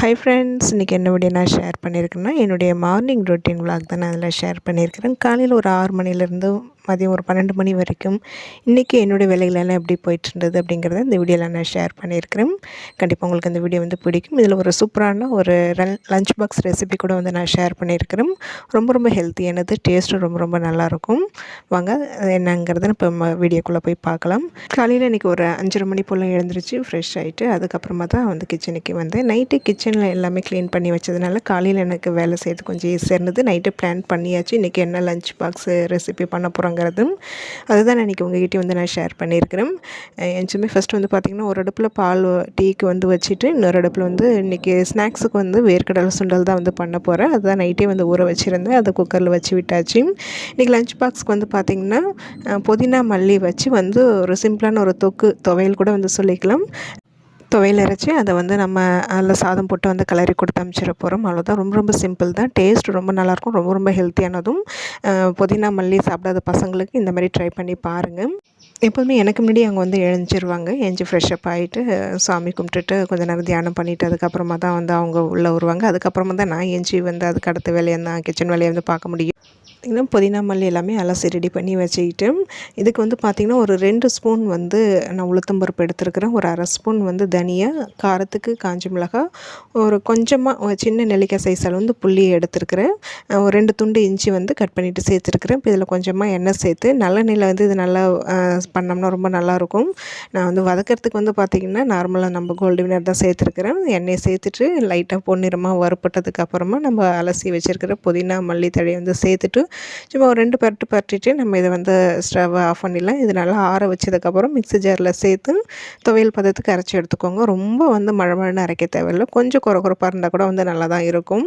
Hi friends இன்றைக்கி என்ன video நான் ஷேர் பண்ணியிருக்கேன்னா என்னுடைய மார்னிங் ரொட்டீன் விளாக் தான் நான் அதில் ஷேர் பண்ணியிருக்கிறேன் காலையில் ஒரு ஆறு மணிலேருந்து மதியம் ஒரு பன்னெண்டு மணி வரைக்கும் இன்றைக்கி என்னுடைய வேலைகளெல்லாம் எப்படி போயிட்டுருந்தது அப்படிங்கிறத இந்த வீடியோவில் நான் ஷேர் பண்ணியிருக்கிறேன். கண்டிப்பாக உங்களுக்கு இந்த வீடியோ வந்து பிடிக்கும். இதில் ஒரு சூப்பரான ஒரு லஞ்ச் பாக்ஸ் ரெசிபி கூட வந்து நான் ஷேர் பண்ணியிருக்கிறேன். ரொம்ப ரொம்ப ஹெல்த்தியானது டேஸ்ட்டும் ரொம்ப ரொம்ப நல்லாயிருக்கும் வாங்க என்னங்கிறத இப்போ நம்ம வீடியோக்குள்ளே போய் பார்க்கலாம். காலையில் இன்றைக்கி ஒரு அஞ்சரை மணி போல் எழுந்துருச்சு ஃப்ரெஷ் ஆகிட்டு அதுக்கப்புறமா தான் வந்து கிச்சனுக்கு வந்தேன். நைட்டு கிச்சனில் எல்லாமே க்ளீன் பண்ணி வச்சதுனால காலையில் எனக்கு வேலை செய்யறது கொஞ்சம் ஈஸியாக இருந்தது. நைட்டு பிளான் பண்ணியாச்சு. இன்றைக்கி என்ன லஞ்ச் பாக்ஸ் ரெசிபி பண்ண போகிறோங்கிறதும் அதுதான் நான் இன்றைக்கி உங்ககிட்ட வந்து நான் ஷேர் பண்ணியிருக்கிறேன். எஞ்சுமே ஃபஸ்ட்டு வந்து பார்த்திங்கன்னா ஒரு அடுப்பில் பால் டீக்கு வந்து வச்சுட்டு இன்னொரு அடுப்பில் வந்து இன்றைக்கி ஸ்நாக்ஸுக்கு வந்து வேர்க்கடலை சுண்டல் தான் வந்து பண்ண போகிறேன் அதுதான் நைட்டே வந்து ஊற வச்சுருந்தேன். அதை குக்கரில் வச்சு விட்டாச்சு. இன்றைக்கி லஞ்ச் பாக்ஸ்க்கு வந்து பார்த்திங்கன்னா புதினா மல்லி வச்சு வந்து ஒரு சிம்பிளான ஒரு தொக்கு துவையல் கூட வந்து சொல்லிக்கலாம். துவையல் அரைச்சி அதை வந்து நம்ம அதில் சாதம் போட்டு வந்து கலரி கொடுத்து அனுப்பிச்சிட போகிறோம் அவ்வளோதான் ரொம்ப ரொம்ப சிம்பிள் தான். டேஸ்ட் ரொம்ப நல்லாயிருக்கும். ரொம்ப ரொம்ப ஹெல்த்தியானதும் புதினா மல்லி சாப்பிடாத பசங்களுக்கு இந்த மாதிரி ட்ரை பண்ணி பாருங்கள் எப்போதுமே எனக்கு முன்னாடி அவங்க வந்து எழுந்திருவாங்க எழுஞ்சி ஃப்ரெஷ்அப் ஆகிட்டு சாமி கும்பிட்டுட்டு கொஞ்சம் நேரம் தியானம் பண்ணிவிட்டு அதுக்கப்புறமா தான் வந்து அவங்க உள்ளே வருவாங்க. அதுக்கப்புறமா தான் நான் எழுஞ்சி வந்து அதுக்கு அடுத்த வேலையை தான் கிச்சன் வேலையை வந்து பார்க்க முடியும். பார்த்திங்கன்னா புதினா மல்லி எல்லாமே அலசி ரெடி பண்ணி வச்சுக்கிட்டு இதுக்கு வந்து பார்த்திங்கன்னா ஒரு ரெண்டு ஸ்பூன் வந்து நான் உளுத்தம்பருப்பு எடுத்துருக்கிறேன். ஒரு அரை ஸ்பூன் வந்து தனியா காரத்துக்கு காஞ்சி மிளகா ஒரு கொஞ்சமாக சின்ன நெல்லிக்காய் சைஸால் வந்து புள்ளி எடுத்துருக்கிறேன். ஒரு ரெண்டு துண்டு இஞ்சி வந்து கட் பண்ணிவிட்டு சேர்த்துருக்குறேன். இப்போ இதில் கொஞ்சமாக எண்ணெய் சேர்த்து நல்லெண்ணெயில் வந்து இது நல்லா பண்ணோம்னா ரொம்ப நல்லாயிருக்கும். நான் வந்து வதக்கிறதுக்கு வந்து பார்த்திங்கன்னா நார்மலாக நம்ம கோல்டு வினர் தான் சேர்த்துருக்குறேன். எண்ணெயை சேர்த்துட்டு லைட்டாக பொன்னிறமாக வறுப்பட்டதுக்கு அப்புறமா நம்ம அலசி வச்சுருக்கிற புதினா மல்லி தழையை வந்து சேர்த்துட்டு சும்மா ஒரு ரெண்டு பரட்டு பரட்டிட்டு நம்ம இதை வந்து ஸ்டவ்வை ஆஃப் பண்ணிடலாம். இது நல்லா ஆற வச்சதுக்கப்புறம் மிக்ஸி ஜாரில் சேர்த்து துவையல் பதத்துக்கு அரைச்சி எடுத்துக்கோங்க. ரொம்ப வந்து மழை மழைன்னு அரைக்க தேவையில்லை. கொஞ்சம் குறை குறைப்பாக இருந்தால் கூட வந்து நல்லா தான் இருக்கும்.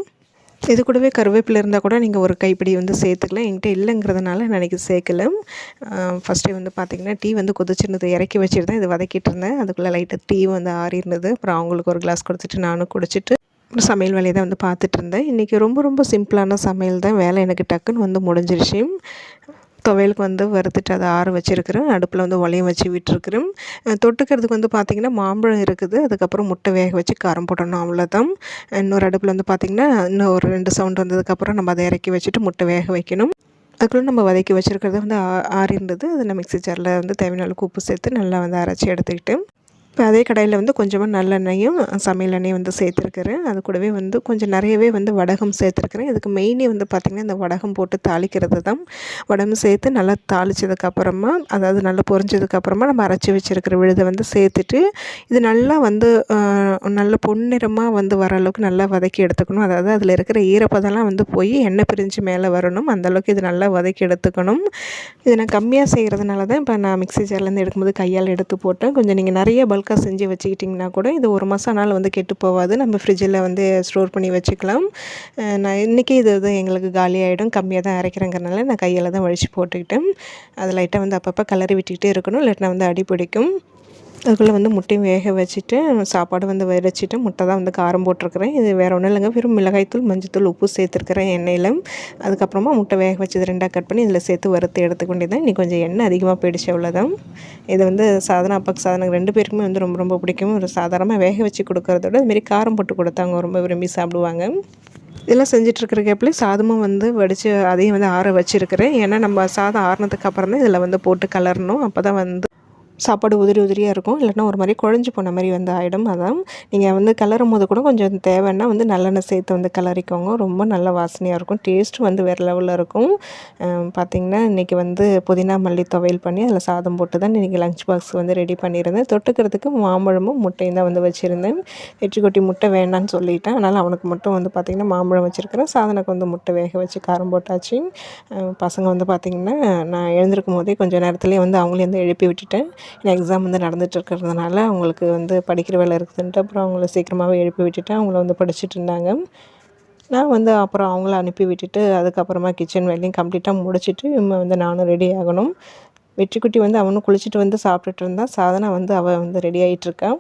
இது கூடவே கருவேப்பிலை இருந்தால் கூட நீங்கள் ஒரு கைப்பிடி வந்து சேர்த்துக்கலாம். என்கிட்ட இல்லைங்கிறதுனால நான் இன்றைக்கி சேர்க்கல. ஃபஸ்ட்டே வந்து பார்த்திங்கன்னா டீ வந்து கொதிச்சிருந்தது. இறக்கி வச்சுருந்தேன். இது வதக்கிட்டு இருந்தேன். அதுக்குள்ளே லைட்டாக டீ வந்து ஆறி இருந்தது அப்புறம் அவங்களுக்கு ஒரு கிளாஸ் கொடுத்துட்டு நானும் குடிச்சிட்டு சமையல் வேலையை தான் வந்து பார்த்துட்டு இருந்தேன் இன்றைக்கி ரொம்ப ரொம்ப சிம்பிளான சமையல் தான். வேலை எனக்கு டக்குன்னு வந்து முடிஞ்சிருச்சு. துவையலுக்கு வந்து வறுத்துட்டு அதை ஆற வச்சுருக்கிறேன். அடுப்பில் வந்து உலையம் வச்சு விட்டுருக்குறேன். தொட்டுக்கிறதுக்கு வந்து பார்த்திங்கன்னா மாம்பழம் இருக்குது. அதுக்கப்புறம் முட்டை வேக வச்சு காரம் போடணும் அவ்வளோதான் இன்னொரு அடுப்பில் வந்து பார்த்திங்கன்னா இன்னும் ஒரு ரெண்டு சவுண்ட் வந்ததுக்கப்புறம் நம்ம அதை இறக்கி வச்சுட்டு முட்டை வேக வைக்கணும். அதுக்குள்ளே நம்ம வதக்கி வச்சுருக்கிறது வந்து ஆறி இருந்தது அதை நான் மிக்ஸி ஜாரில் வந்து தேவையான உப்பு சேர்த்து நல்லா வந்து அரைச்சி எடுத்துக்கிட்டு இப்போ அதே கடையில் வந்து கொஞ்சமாக நல்லெண்ணெயும் சமையல் எண்ணெயும் வந்து சேர்த்துருக்குறேன். அது கூடவே வந்து கொஞ்சம் நிறையவே வந்து வடகம் சேர்த்துருக்குறேன். இதுக்கு மெயினே வந்து பார்த்திங்கன்னா இந்த வடகம் போட்டு தாளிக்கிறது தான். வடகம் சேர்த்து நல்லா தாளித்ததுக்கப்புறமா அதாவது நல்லா பொரிஞ்சதுக்கப்புறமா நம்ம அரைச்சி வச்சுருக்கிற விழுதை வந்து சேர்த்துட்டு இது நல்லா வந்து நல்ல பொன்னிறமாக வந்து வர அளவுக்கு நல்லா வதக்கி எடுத்துக்கணும். அதாவது அதில் இருக்கிற ஈரப்பதம்லாம் வந்து போய் எண்ணெய் பிரிஞ்சு மேலே வரணும். அந்தளவுக்கு இது நல்லா வதக்கி எடுத்துக்கணும். இதை நான் கம்மியாக செய்கிறதுனால தான் இப்போ நான் மிக்ஸி ஜார்லேருந்து எடுக்கும்போது கையால் எடுத்து போட்டேன். கொஞ்சம் நீங்கள் நிறைய பல்க் பல்காக செஞ்சு வச்சுக்கிட்டிங்கன்னா கூட இது ஒரு மாதம் நாள் வந்து கெட்டு போகாது. நம்ம ஃப்ரிட்ஜில் வந்து ஸ்டோர் பண்ணி வச்சுக்கலாம். நான் இன்றைக்கி இது வந்து எங்களுக்கு காலியாகிடும் கம்மியாக தான் அரைக்கிறேங்கிறனால நான் கையில் தான் வழித்து போட்டுக்கிட்டேன். அது லைட்டாக வந்து அப்பப்போ கலரி விட்டுக்கிட்டே இருக்கணும். இல்லாட்டினா வந்து அடி பிடிக்கும். அதுக்குள்ளே வந்து முட்டையும் வேக வச்சுட்டு சாப்பாடு வந்து வச்சுட்டு முட்டை தான் வந்து காரம் போட்டிருக்கிறேன். இது வேறு ஒன்றும் இல்லைங்க. வெறும் மிளகாய்த்தூள் மஞ்சத்தூள் உப்பு சேர்த்துருக்கிறேன் எண்ணெயில் அதுக்கப்புறமா முட்டை வேக வச்சது ரெண்டாக கட் பண்ணி இதில் சேர்த்து வறுத்து எடுத்துக்க வேண்டியதான் இன்றைக்கி கொஞ்சம் எண்ணெய் அதிகமாக போயிடுச்சு அவ்வளோதான் இது வந்து சாதனா அப்பாக்கு சாதனை ரெண்டு பேருக்குமே வந்து ரொம்ப ரொம்ப பிடிக்கும். ஒரு சாதாரணமாக வேக வச்சு கொடுக்குறதோட இதுமாரி காரம் போட்டு கொடுத்தாங்க. ரொம்ப விரும்பி சாப்பிடுவாங்க. இதெல்லாம் செஞ்சிட்ருக்கிற கேப்பில் சாதமும் வந்து வடித்து அதையும் வந்து ஆற வச்சுருக்கிறேன். ஏன்னா நம்ம சாதம் ஆறினதுக்கு அப்புறம் தான் இதில் வந்து போட்டு கலரணும். அப்போ தான் வந்து சாப்பாடு உதிரி உதிரியாக இருக்கும். இல்லைனா ஒரு மாதிரி குழஞ்சி போன மாதிரி வந்து ஆகிடும் அதான் நீங்கள் வந்து கலரும் போது கூட கொஞ்சம் தேவைன்னா வந்து நல்லெண்ணெய் சேர்த்து வந்து கலரிக்கோங்க ரொம்ப நல்ல வாசனையாக இருக்கும். டேஸ்ட்டு வந்து வேறு லெவலில் இருக்கும். பார்த்திங்கன்னா இன்றைக்கி வந்து புதினா மல்லி துவையல் பண்ணி அதில் சாதம் போட்டு தான் இன்றைக்கி லஞ்ச் பாக்ஸ் வந்து ரெடி பண்ணியிருந்தேன். தொட்டுக்கிறதுக்கு மாம்பழமும் முட்டையும் தான் வந்து வச்சுருந்தேன். வெற்றிக்கொட்டி முட்டை வேண்டான்னு சொல்லிட்டேன். அதனால் அவனுக்கு மட்டும் வந்து பார்த்திங்கன்னா மாம்பழம் வச்சுருக்கிறேன். சாதனுக்கு வந்து முட்டை வேக வச்சு காரம் போட்டாச்சு. பசங்க வந்து பார்த்திங்கன்னா நான் எழுந்திருக்கும் போதே கொஞ்சம் நேரத்துலேயே வந்து அவங்களே வந்து எழுப்பி விட்டுட்டேன். எக்ஸாம் வந்து நடந்துகிட்டு இருக்கிறதுனால அவங்களுக்கு வந்து படிக்கிற வேலை இருக்குதுன்ட்டு அப்புறம் அவங்கள சீக்கிரமாகவே எழுப்பி விட்டுட்டு அவங்கள வந்து படிச்சுட்டு இருந்தாங்க. நான் வந்து அப்புறம் அவங்கள அனுப்பி விட்டுட்டு அதுக்கப்புறமா கிச்சன் வேலையும் கம்ப்ளீட்டாக முடிச்சுட்டு வந்து நானும் ரெடி ஆகணும். வெற்றிக்குட்டி வந்து அவனும் குளிச்சுட்டு வந்து சாப்பிட்டுட்டு இருந்தான். சாதனா வந்து அவள் வந்து ரெடி ஆகிட்டுருக்கான்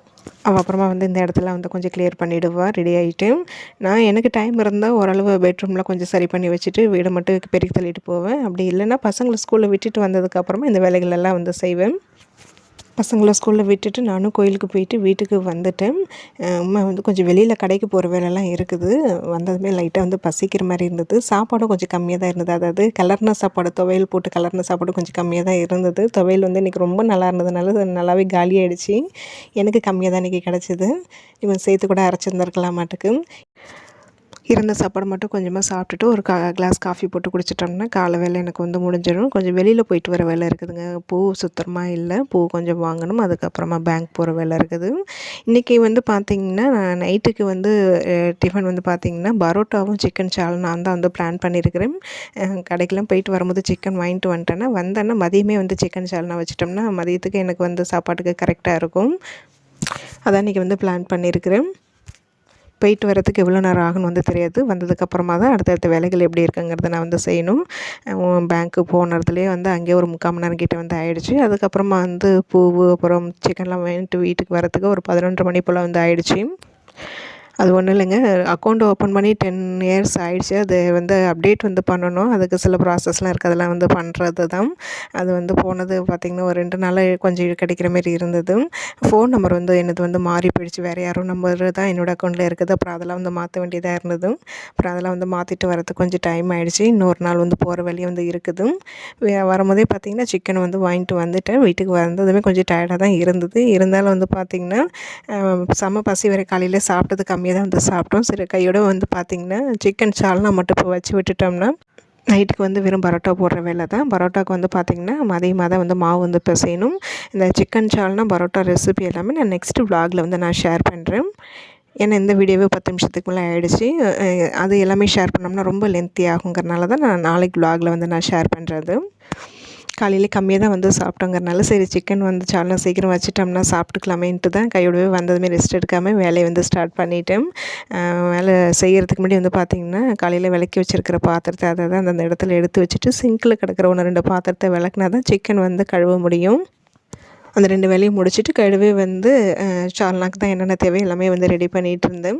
அவள் அப்புறமா வந்து இந்த இடத்துல வந்து கொஞ்சம் கிளியர் பண்ணிவிடுவாள் ரெடி ஆகிட்டு நான் எனக்கு டைம் இருந்தால் ஓரளவு பெட்ரூமில் கொஞ்சம் சரி பண்ணி வச்சுட்டு வீடை மட்டும் பெருக்கி தள்ளிட்டு போவேன். அப்படி இல்லைன்னா பசங்களை ஸ்கூலில் விட்டுட்டு வந்ததுக்கப்புறமா இந்த வேலைகளெல்லாம் வந்து செய்வேன். பசங்களை ஸ்கூலில் விட்டுட்டு நானும் கோயிலுக்கு போயிட்டு வீட்டுக்கு வந்துட்டேன். அம்மா வந்து கொஞ்சம் வெளியில் கடைக்கு போகிற வேலைலாம் இருக்குது. வந்ததுமே லைட்டாக வந்து பசிக்கிற மாதிரி இருந்தது. சாப்பாடும் கொஞ்சம் கம்மியாக தான் இருந்தது. அதாவது கலர்ன சாப்பாடு துவையல் போட்டு கலர்ன சாப்பாடு கொஞ்சம் கம்மியாக தான் இருந்தது. துவையல் வந்து இன்றைக்கி ரொம்ப நல்லா இருந்ததுனால நல்லாவே காலியாகிடுச்சு எனக்கு கம்மியாக தான் இன்றைக்கி கிடச்சிது. இவன் சேர்த்து கூட அரைச்சிருந்துருக்கலாம் மாட்டுக்கு இருந்த சாப்பாடு மட்டும் கொஞ்சமாக சாப்பிட்டுட்டு ஒரு கா கிளாஸ் காஃபி போட்டு குடிச்சிட்டோம்னா காலை வேலை எனக்கு வந்து முடிஞ்சிடும். கொஞ்சம் வெளியில் போயிட்டு வர வேலை இருக்குதுங்க. பூ சுத்தமாக இல்லை. பூ கொஞ்சம் வாங்கணும். அதுக்கப்புறமா பேங்க் போகிற வேலை இருக்குது. இன்றைக்கி வந்து பார்த்திங்கன்னா நான் நைட்டுக்கு வந்து டிஃபன் வந்து பார்த்திங்கன்னா பரோட்டாவும் சிக்கன் சால்னான் தான் வந்து பிளான் பண்ணியிருக்கிறேன் கடைக்கெலாம் போயிட்டு வரும்போது சிக்கன் வாங்கிட்டு வந்துட்டேன்னா வந்தேன்னா மதியமே வந்து சிக்கன் சால்னா வச்சிட்டோம்னா மதியத்துக்கு எனக்கு வந்து சாப்பாட்டுக்கு கரெக்டாக இருக்கும். அதான் இன்றைக்கி வந்து பிளான் பண்ணியிருக்கிறேன் போயிட்டு வரதுக்கு எவ்வளோ நேரம் ஆகும்னு வந்து தெரியாது. வந்ததுக்கப்புறமா தான் அடுத்தடுத்த வேலைகள் எப்படி இருக்குங்கிறத நான் வந்து செய்யணும். பேங்க்கு போனதுலேயே வந்து அங்கேயே ஒரு முக்கால் மணி நேரம் கிட்டே வந்து ஆயிடுச்சு. அதுக்கப்புறமா வந்து பூ அப்புறம் சிக்கன்லாம் வாங்கிட்டு வீட்டுக்கு வரத்துக்கு ஒரு பதினொன்று மணி போல் வந்து ஆகிடுச்சி அது ஒன்றும் இல்லைங்க. அக்கௌண்ட் ஓப்பன் பண்ணி டென் இயர்ஸ் ஆகிடுச்சு அது வந்து அப்டேட் வந்து பண்ணணும். அதுக்கு சில ப்ராசஸ்லாம் இருக்குது அதெல்லாம் வந்து பண்ணுறது தான் அது வந்து போனது பார்த்திங்கன்னா ஒரு ரெண்டு நாளாக கொஞ்சம் கிடைக்கிற மாரி இருந்தது. ஃபோன் நம்பர் வந்து எனது வந்து மாறி போயிடுச்சு. வேறு யாரும் நம்பர் தான் என்னோடய அக்கௌண்ட்டில் இருக்குது. அப்புறம் அதெல்லாம் வந்து மாற்ற வேண்டியதாக இருந்தது. அப்புறம் அதெல்லாம் வந்து மாற்றிட்டு வரதுக்கு கொஞ்சம் டைம் ஆகிடுச்சு இன்னொரு நாள் வந்து போகிற வழி வந்து இருக்குது. வரும்போதே பார்த்திங்கன்னா சிக்கன் வந்து வாங்கிட்டு வந்துட்டேன். வீட்டுக்கு வந்ததுமே கொஞ்சம் டயர்டாக தான் இருந்தது. இருந்தாலும் வந்து பார்த்திங்கன்னா செம்ம பசி வரை காலையில் சாப்பிட்டது கம்மி கம்மியாக தான் வந்து சாப்பிட்டோம். சரி கையோடு வந்து பார்த்திங்கன்னா சிக்கன் சால்னா மட்டும் இப்போ வச்சு விட்டுட்டோம்னா நைட்டுக்கு வந்து வெறும் பரோட்டா போடுற வேலை தான். பரோட்டாவுக்கு வந்து பார்த்திங்கன்னா மதியமாக தான் வந்து மாவு வந்து பிசையணும். இந்த சிக்கன் சால்னா பரோட்டா ரெசிபி எல்லாமே நான் நெக்ஸ்ட்டு விலாகில் வந்து நான் ஷேர் பண்ணுறேன் ஏன்னா இந்த வீடியோவே பத்து நிமிஷத்துக்கு மேலே ஆகிடுச்சு அது எல்லாமே ஷேர் பண்ணோம்னா ரொம்ப லென்த்தி ஆகுங்கிறனால தான் நான் நாளைக்கு விலாகில் வந்து நான் ஷேர் பண்ணுறது காலையில் கம்மியாக தான் வந்து சாப்பிட்டோங்கிறனால சரி சிக்கன் வந்து சாலம் சீக்கிரம் வச்சுட்டோம்னா சாப்பிட்டுக்கலாமேன்ட்டு தான் கையோடவே வந்ததுமே ரெஸ்ட் எடுக்காமல் வேலையை வந்து ஸ்டார்ட் பண்ணிவிட்டேன் வேலை செய்கிறதுக்கு முன்னாடி வந்து பார்த்திங்கன்னா காலையில் விளக்கி வச்சுருக்கிற பாத்திரத்தை அதை தான் அந்த இடத்துல எடுத்து வச்சுட்டு சிங்கில் கிடக்கிற ஒன்று ரெண்டு பாத்திரத்தை விளக்குனா தான் சிக்கன் வந்து கழுவ முடியும். அந்த ரெண்டு வேலையும் முடிச்சுட்டு கழுவே வந்து சால்னாக்கு தான் என்னென்ன தேவை எல்லாமே வந்து ரெடி பண்ணிகிட்டு இருந்தேன்.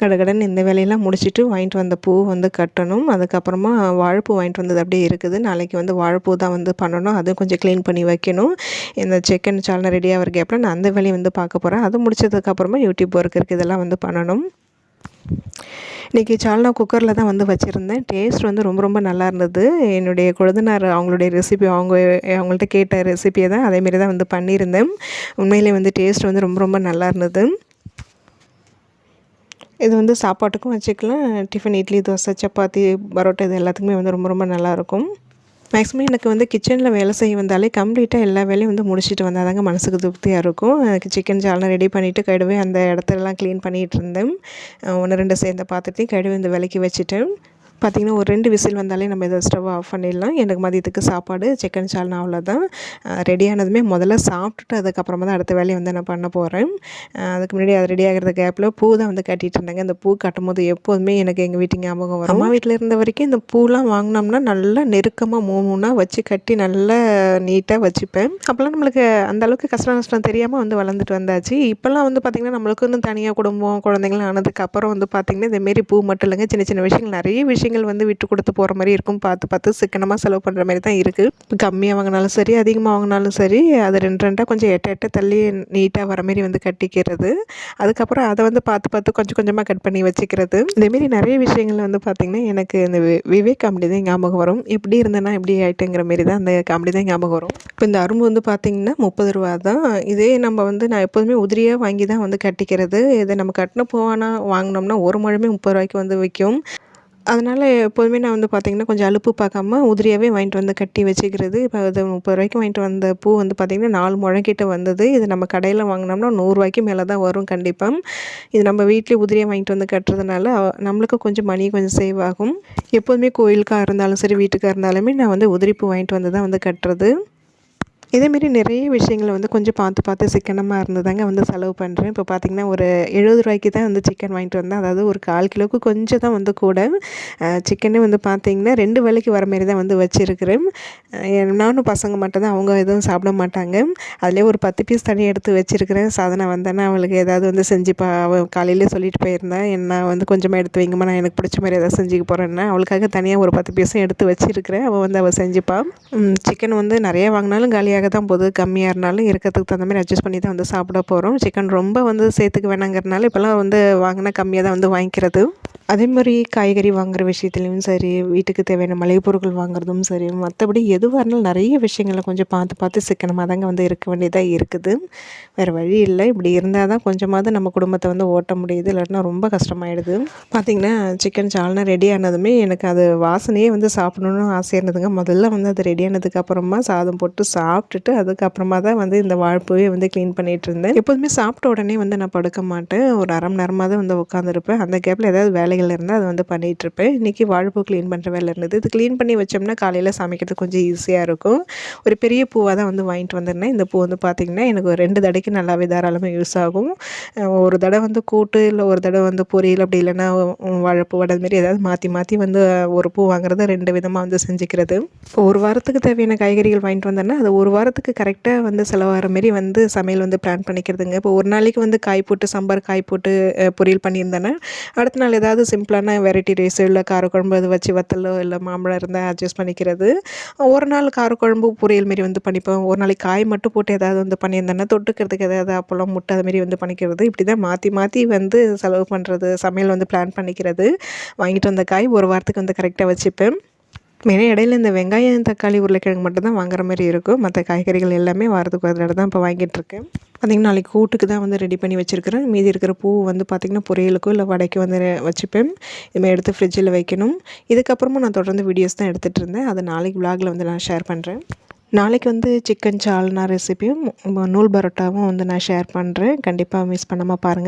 கடகடன் இந்த வேலையெல்லாம் முடிச்சுட்டு வாங்கிட்டு வந்த பூ வந்து கட்டணும். அதுக்கப்புறமா வாழைப்பூ வாங்கிட்டு வந்தது அப்படியே இருக்குது. நாளைக்கு வந்து வாழைப்பூ தான் வந்து பண்ணணும். அதுவும் கொஞ்சம் க்ளீன் பண்ணி வைக்கணும். இந்த சிக்கன் சால்னா ரெடியாக ஒரு அப்புறம் நான் அந்த வேலையை வந்து பார்க்க போகிறேன் அது முடிச்சதுக்கப்புறமா யூடியூப் ஒர்க் இருக்குது இதெல்லாம் வந்து பண்ணணும். இன்றைக்கி சால்னா குக்கரில் தான் வந்து வச்சுருந்தேன். டேஸ்ட் வந்து ரொம்ப ரொம்ப நல்லா இருந்தது. என்னுடைய குழந்தைனார் அவங்களுடைய ரெசிபி அவங்க அவங்கள்ட்ட கேட்ட ரெசிபியை தான் அதேமாரி தான் வந்து பண்ணியிருந்தேன். உண்மையிலே வந்து டேஸ்ட் வந்து ரொம்ப ரொம்ப நல்லா இருந்தது. இது வந்து சாப்பாட்டுக்கும் வச்சுக்கலாம். டிஃபன் இட்லி தோசை சப்பாத்தி பரோட்டா இது எல்லாத்துக்குமே வந்து ரொம்ப ரொம்ப நல்லாயிருக்கும். மேக்ஸிமம் எனக்கு வந்து கிச்சனில் வேலை செய்ய வந்தாலே கம்ப்ளீட்டாக எல்லா வேலையும் வந்து முடிச்சுட்டு வந்தால் தாங்க மனசுக்கு திருப்தியாக இருக்கும். அதுக்கு சிக்கன் சால்னா ரெடி பண்ணிவிட்டு கடுவே அந்த இடத்துலலாம் க்ளீன் பண்ணிகிட்டு இருந்தேன். ஒன்று ரெண்டு சேர்ந்த பாத்திரத்தையும் கழுவி இந்த விலைக்கு வச்சுட்டேன். பார்த்திங்கன்னா ஒரு ரெண்டு விசில் வந்தாலே நம்ம இதை ஸ்டவ் ஆஃப் பண்ணிடலாம். எனக்கு மதியத்துக்கு சாப்பாடு சிக்கன் சால்னா அவ்வளோதான் ரெடி ஆனதுமே முதல்ல சாப்பிட்டுட்டு அதுக்கப்புறமா தான் அடுத்த வேலையை வந்து நான் பண்ண போகிறேன் அதுக்கு முன்னாடி அது ரெடி ஆகிறது கேப்பில் பூ தான் வந்து கட்டிகிட்டு இருந்தாங்க. அந்த பூ கட்டும் போது எப்போதுமே எனக்கு எங்கள் வீட்டு ஞாபகம் வரும். அம்மா வீட்டில் இருந்த வரைக்கும் இந்த பூலாம் வாங்கினோம்னா நல்லா நெருக்கமாக மூணு மூணாக வச்சு கட்டி நல்லா நீட்டாக வச்சுப்பேன். அப்போல்லாம் நம்மளுக்கு அந்த அளவுக்கு கஷ்டம் நஷ்டம் தெரியாமல் வந்து வளர்ந்துட்டு வந்தாச்சு. இப்போல்லாம் வந்து பார்த்திங்கன்னா நம்மளுக்கு வந்து தனியாக குடும்பம் குழந்தைங்களாம் ஆனதுக்கப்புறம் வந்து பார்த்திங்கன்னா இந்தமாரி பூ மட்டும் இல்லைங்க. சின்ன சின்ன விஷயங்கள் நிறைய விஷயங்கள் விஷயங்கள் வந்து விட்டு கொடுத்து போகிற மாதிரி இருக்கும். பார்த்து பார்த்து சிக்கனமாக செலவு பண்ணுற மாதிரி தான் இருக்குது கம்மியாக வாங்கினாலும் சரி அதிகமாக வாங்கினாலும் சரி அது ரெண்டு ரெண்டாக கொஞ்சம் எட்ட எட்ட தள்ளி நீட்டாக வர மாதிரி வந்து கட்டிக்கிறது. அதுக்கப்புறம் அதை வந்து பார்த்து பார்த்து கொஞ்சம் கொஞ்சமாக கட் பண்ணி வச்சுக்கிறது. இந்தமாரி நிறைய விஷயங்கள் வந்து பார்த்திங்கன்னா எனக்கு இந்த விவேக் காமெடி தான் ஞாபகம் வரும். எப்படி இருந்தேன்னா எப்படி ஆகிட்டுங்கிற மாரி தான் அந்த காமெடி தான் ஞாபகம் வரும். இப்போ இந்த அரும்பு வந்து பார்த்திங்கன்னா முப்பது ரூபா தான். இதே நம்ம வந்து நான் எப்போதுமே உதிரியாக வாங்கி தான் வந்து கட்டிக்கிறது. இதை நம்ம கட்டின போவானா வாங்கினோம்னா ஒரு முழமே முப்பது ரூபாய்க்கு வந்து விற்கும். அதனால் எப்போதுமே நான் வந்து பார்த்திங்கன்னா கொஞ்சம் அலுப்பு பார்க்காம உதிரியாகவே வாங்கிட்டு வந்து கட்டி வச்சுக்கிறது. இப்போ அது முப்பது ரூபாய்க்கு வாங்கிட்டு வந்த பூ வந்து பார்த்திங்கன்னா நாலு முழக்கிட்ட வந்தது. இது நம்ம கடையில் வாங்கினோம்னா நூறுரூவாய்க்கு மேலே தான் வரும் கண்டிப்பாக இது நம்ம வீட்டிலே உதிரியாக வாங்கிட்டு வந்து கட்டுறதுனால நம்மளுக்கு கொஞ்சம் மணி கொஞ்சம் சேவ் ஆகும். எப்போதுமே கோயிலுக்காக இருந்தாலும் சரி வீட்டுக்காக இருந்தாலுமே நான் வந்து உதிரி பூ வாங்கிட்டு வந்து தான் வந்து கட்டுறது. இதேமாரி நிறைய விஷயங்களை வந்து கொஞ்சம் பார்த்து பார்த்து சிக்கனமாக இருந்து தாங்க வந்து செலவு பண்ணுறேன் இப்போ பார்த்திங்கன்னா ஒரு எழுபது ரூபாய்க்கு தான் வந்து சிக்கன் வாங்கிட்டு வந்தேன். அதாவது ஒரு கால் கிலோவுக்கு கொஞ்சம் தான் வந்து கூட சிக்கனே வந்து பார்த்திங்கன்னா ரெண்டு வேலைக்கு வர மாரி தான் வந்து வச்சுருக்கிறேன். நானும் பசங்க மட்டும் தான் அவங்க எதுவும் சாப்பிட மாட்டாங்க. அதிலே ஒரு பத்து பீஸ் தனியாக எடுத்து வச்சுருக்கிறேன். சாதனை வந்தேன்னா அவளுக்கு ஏதாவது வந்து செஞ்சுப்பா அவள் காலையிலே சொல்லிட்டு போயிருந்தேன் என்ன வந்து கொஞ்சமாக எடுத்து வைங்கம்மா நான் எனக்கு பிடிச்ச மாதிரி ஏதாவது செஞ்சுக்க போகிறேன்னா அவளுக்காக தனியாக ஒரு பத்து பீஸும் எடுத்து வச்சுருக்கிறேன். அவள் வந்து அவள் செஞ்சுப்பாள் சிக்கன் வந்து நிறையா வாங்கினாலும் காலியாக காலியாக தான் போகுது கம்மியாக இருந்தாலும் இருக்கிறதுக்கு தகுந்த மாதிரி அட்ஜஸ்ட் பண்ணி தான் வந்து சாப்பிட போகிறோம் சிக்கன் ரொம்ப வந்து சேர்த்துக்க வேணாங்கிறதுனால இப்போல்லாம் வந்து வாங்கினா கம்மியாக தான் வந்து வாங்கிக்கிறது. அதே மாதிரி காய்கறி வாங்குகிற விஷயத்துலையும் சரி வீட்டுக்கு தேவையான மளிகை பொருட்கள் வாங்குறதும் சரி மற்றபடி எதுவாக இருந்தாலும் நிறைய விஷயங்களை கொஞ்சம் பார்த்து பார்த்து சிக்கனமாக தாங்க வந்து இருக்க வேண்டியதாக இருக்குது. வேறு வழி இல்லை. இப்படி இருந்தால் தான் கொஞ்சமாவது நம்ம குடும்பத்தை வந்து ஓட்ட முடியுது. இல்லாட்டினா ரொம்ப கஷ்டமாயிடுது. பார்த்திங்கன்னா சிக்கன் சால்னா ரெடி ஆனதுமே எனக்கு அது வாசனையே வந்து சாப்பிடணும்னு ஆசையாக இருந்ததுங்க. முதல்ல வந்து அது ரெடி ஆனதுக்கு அப்புறமா சாதம் போட்டு சாப்பிட்டுட்டு அதுக்கப்புறமா தான் வந்து இந்த வாழ்ப்பையே வந்து க்ளீன் பண்ணிகிட்டு இருந்தேன். எப்போதுமே சாப்பிட்ட உடனே வந்து நான் படுக்க மாட்டேன். ஒரு அரை மணி நேரமாக தான் வந்து உட்காந்துருப்பேன் அந்த கேப்பில் ஏதாவது வேலை வேலைகள் இருந்தால் அதை வந்து பண்ணிகிட்ருப்பேன். இன்றைக்கி வாழைப்பூ க்ளீன் பண்ணுற வேலை இருந்தது இது க்ளீன் பண்ணி வச்சோம்னா காலையில் சமைக்கிறது கொஞ்சம் ஈஸியாக இருக்கும். ஒரு பெரிய பூவாக தான் வந்து வாங்கிட்டு வந்திருந்தேன். இந்த பூ வந்து பார்த்திங்கன்னா எனக்கு ஒரு ரெண்டு தடைக்கு நல்லாவே தாராளமாக யூஸ் ஆகும். ஒரு தடவை வந்து கூட்டு இல்லை ஒரு தடவை வந்து பொரியல் அப்படி இல்லைன்னா வாழைப்பூ வடை மாரி ஏதாவது மாற்றி மாற்றி வந்து ஒரு பூ வாங்குறத ரெண்டு விதமாக வந்து செஞ்சுக்கிறது. இப்போ ஒரு வாரத்துக்கு தேவையான காய்கறிகள் வாங்கிட்டு வந்தேன்னா அது ஒரு வாரத்துக்கு கரெக்டாக வந்து செலவாகிற மாரி வந்து சமையல் வந்து பிளான் பண்ணிக்கிறதுங்க. இப்போ ஒரு நாளைக்கு வந்து காய் போட்டு சாம்பார் காய் போட்டு பொரியல் பண்ணியிருந்தேன்னா அடுத்த நாள் ஏதாவது சிம்பிளான வெரைட்டி ரைஸ் இல்லை காரக்குழம்பு அது வச்சு வத்தலோ இல்லை மாம்பழம் இருந்தால் அட்ஜஸ்ட் பண்ணிக்கிறது. ஒரு நாள் காரக்குழம்பு பொரியல் மாரி வந்து பண்ணிப்போம் ஒரு நாளைக்கு காய் மட்டும் போட்டு ஏதாவது வந்து பண்ணியிருந்தேன்னா தொட்டுக்கிறதுக்கு ஏதாவது அப்பளம் முட்டை அதுமாரி வந்து பண்ணிக்கிறது. இப்படி தான் மாற்றி மாற்றி வந்து செலவு பண்ணுறது சமையல் வந்து பிளான் பண்ணிக்கிறது. வாங்கிட்டு வந்த காய் ஒரு வாரத்துக்கு வந்து கரெக்டாக வச்சுப்பேன். மெயினாக இடையில இந்த வெங்காயம் தக்காளி உருளைக்கிழங்கு மட்டும் தான் வாங்குற மாதிரி இருக்கும். மற்ற காய்கறிகள் எல்லாமே வாரத்துக்கு ஒரு தடவை தான் இப்போ வாங்கிட்டுருக்கேன் பார்த்திங்கன்னா நாளைக்கு கூட்டுக்கு தான் வந்து ரெடி பண்ணி வச்சுருக்கிறேன். மீதி இருக்கிற பூ வந்து பார்த்திங்கன்னா பொரியலுக்கோ இல்லை வடைக்கு வந்து வச்சுப்பேன். இதுமாதிரி எடுத்து ஃப்ரிட்ஜில் வைக்கணும். இதுக்கப்புறமும் நான் தொடர்ந்து வீடியோஸ் தான் எடுத்துகிட்டு இருந்தேன். அதை நாளைக்கு விலாகில் வந்து நான் ஷேர் பண்ணுறேன் நாளைக்கு வந்து சிக்கன் சால்னா ரெசிபியும் நூல் பரோட்டாவும் வந்து நான் ஷேர் பண்ணுறேன் கண்டிப்பாக மிஸ் பண்ணாமல் பாருங்கள்